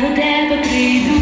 до тебе прийду.